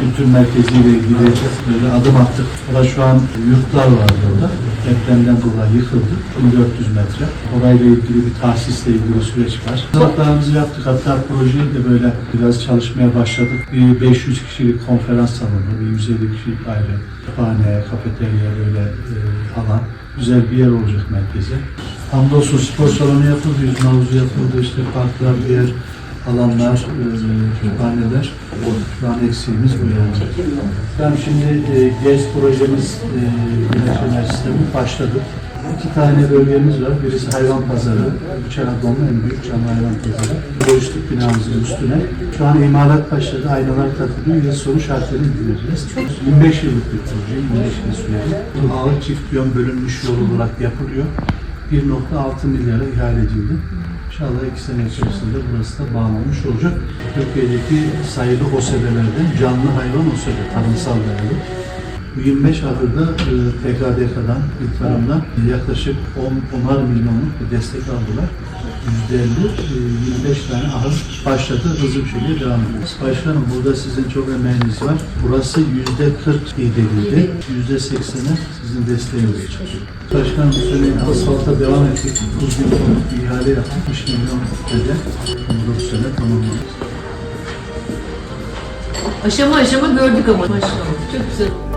kültür merkeziyle ilgili böyle adım attık. Orada şu an yurtlar var orada. Depremden dolayı yıkıldı. 1400 metre. Orayla ilgili bir tahsisle ilgili süreç var. Hazırlıklarımızı yaptık. Hatta projeyi de böyle biraz çalışmaya başladık. Bir 500 kişilik konferans salonu, bir 150 kişilik ayrı kütüphane, kafeterya böyle e, alan. Güzel bir yer olacak merkeze. Hamdolsun spor salonu yapıldı, yüzme havuzu yapıldı, işte parklar, diğer alanlar, e, kütüphaneler. Şu an eksiğimiz bu yani. Tamam şimdi e, GES projemiz e, Güneş sistemi başladı. İki tane bölgemiz var. Birisi hayvan pazarı. Üç Anadolu'nun en büyük canlı hayvan pazarı. Boşluk binamızın üstüne. Şu an imalat başladı. Aynalar takılıyor. Yıl sonu şartlarını indireceğiz. 25 yıllık bir proje. 25 yıl süreli. Ağır çift yön bölünmüş yol olarak yapılıyor. 1.6 milyara ihale edildi. İnşallah iki sene içerisinde burası da bağlanmış olacak. Türkiye'deki sayılı OSB'lerden canlı hayvan OSB, tarımsal dayalı. Bu 25 ahırda e, PKDK'dan, ilk tarımdan yaklaşık 10, 10'ar milyonluk bir destek aldılar. %50, e, 25 tane ahır başladı, hızlı bir şekilde devam ediyoruz. Başkanım burada sizin çok emeğiniz var. Burası %40 iyi edildi, %80'i sizin desteğinizle çıkıyor. Başkanım sene asfalta devam ettik. 30 bin tonluk bir ihale yaptık. 60 milyon öde. Bunu bu sene tamamladık. Aşama aşama gördük ama maşallah. Çok güzel.